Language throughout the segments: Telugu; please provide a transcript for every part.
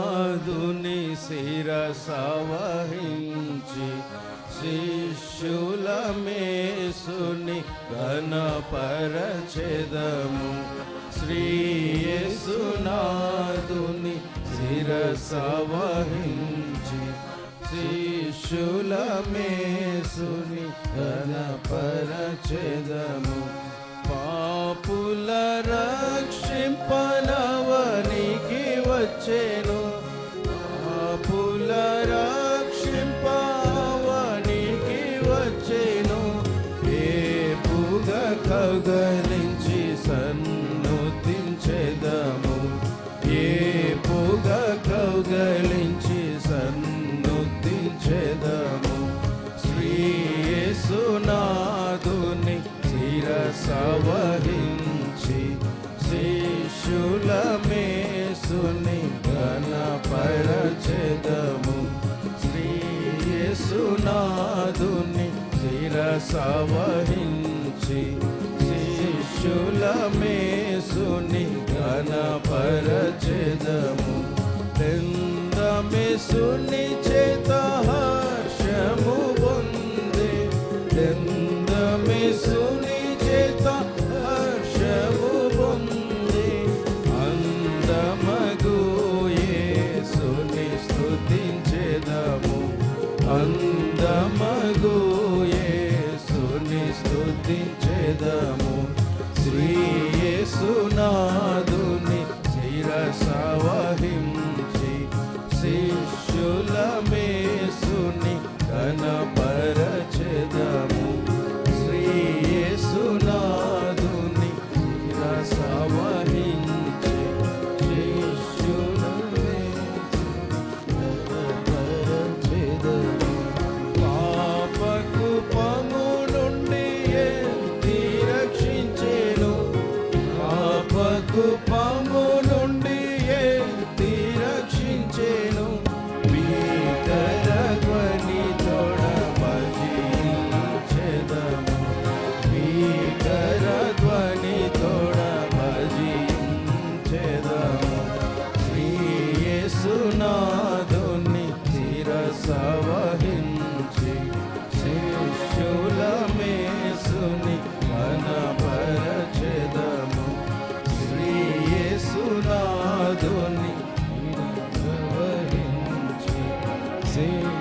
నాదుని శిరసవహించి శిష్యుల మేసుని ఘనపరచెదము. శ్రీయేసునాదుని శిరసవహించి శిష్యుల మేసుని ఘనపరచెదము. పాపుల రక్షింపనవనికి వచ్చేను సవహించి శిష్యుల మేసుని గణపరచెదము శ్రీయసునాదుని శిరసవహించి శిష్యుల మేసుని గణపర స్తుతించెదమగు యేసుని స్తుతించెదము. శ్రీ యేసునాదుని శిరస see.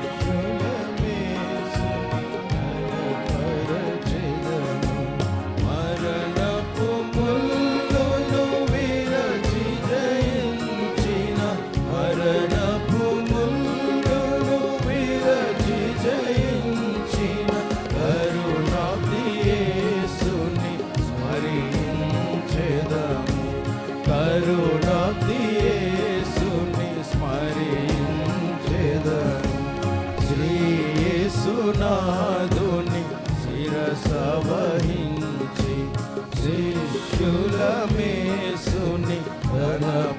నాదుని శిరస వహించి శిష్యుల మేసుని ధనప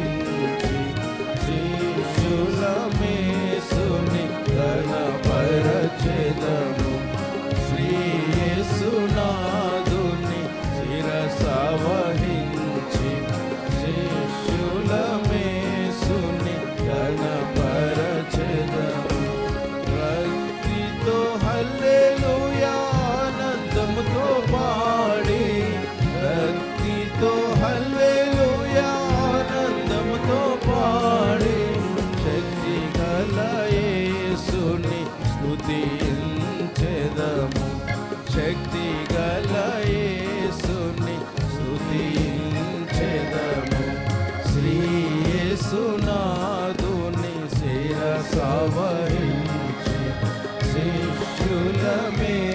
Tiruname